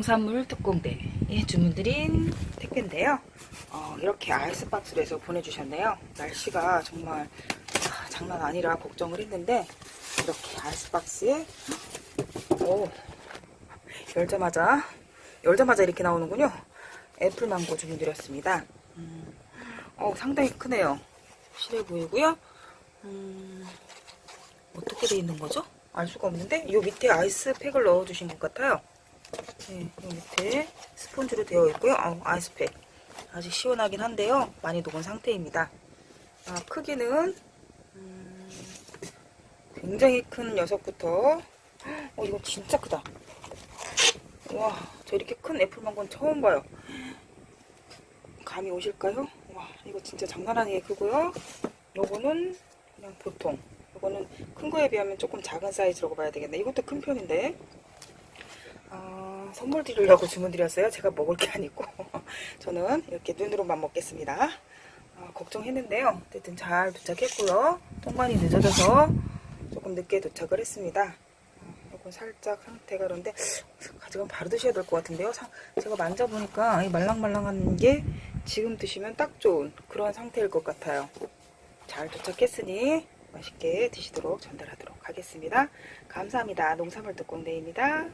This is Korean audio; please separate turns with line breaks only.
농산물 특공대에 주문드린 택배인데요. 어, 이렇게 아이스박스로 해서 보내주셨네요. 날씨가 정말 아, 장난 아니라 걱정을 했는데 이렇게 아이스박스에 오, 열자마자 열자마자 이렇게 나오는군요. 애플망고 주문드렸습니다. 음, 어, 상당히 크네요. 실해 보이고요. 음, 어떻게 돼 있는 거죠? 알 수가 없는데 이 밑에 아이스팩을 넣어주신 것 같아요. 네, 이 밑에 스폰지로 되어 있고요. 어, 아이스팩 아직 시원하긴 한데요. 많이 녹은 상태입니다. 아, 크기는 음, 굉장히 큰 녀석부터 어 이거 진짜 크다. 와, 저 이렇게 큰 애플망고는 처음 봐요. 감이 오실까요? 와, 이거 진짜 장난 아니게 크고요. 요거는 그냥 보통. 요거는 큰 거에 비하면 조금 작은 사이즈라고 봐야 되겠네. 이것도 큰 편인데. 아, 선물 드리려고 주문 드렸어요. 제가 먹을 게 아니고. 저는 이렇게 눈으로만 먹겠습니다. 아, 걱정했는데요. 어쨌든 잘 도착했고요. 통관이 늦어져서 조금 늦게 도착을 했습니다. 아, 요건 살짝 상태가 그런데 가져가면 바로 드셔야 될 것 같은데요. 상- 제가 만져보니까 이 말랑말랑한 게 지금 드시면 딱 좋은 그런 상태일 것 같아요. 잘 도착했으니 맛있게 드시도록 전달하도록 하겠습니다. 감사합니다. 농산물 특공대입니다.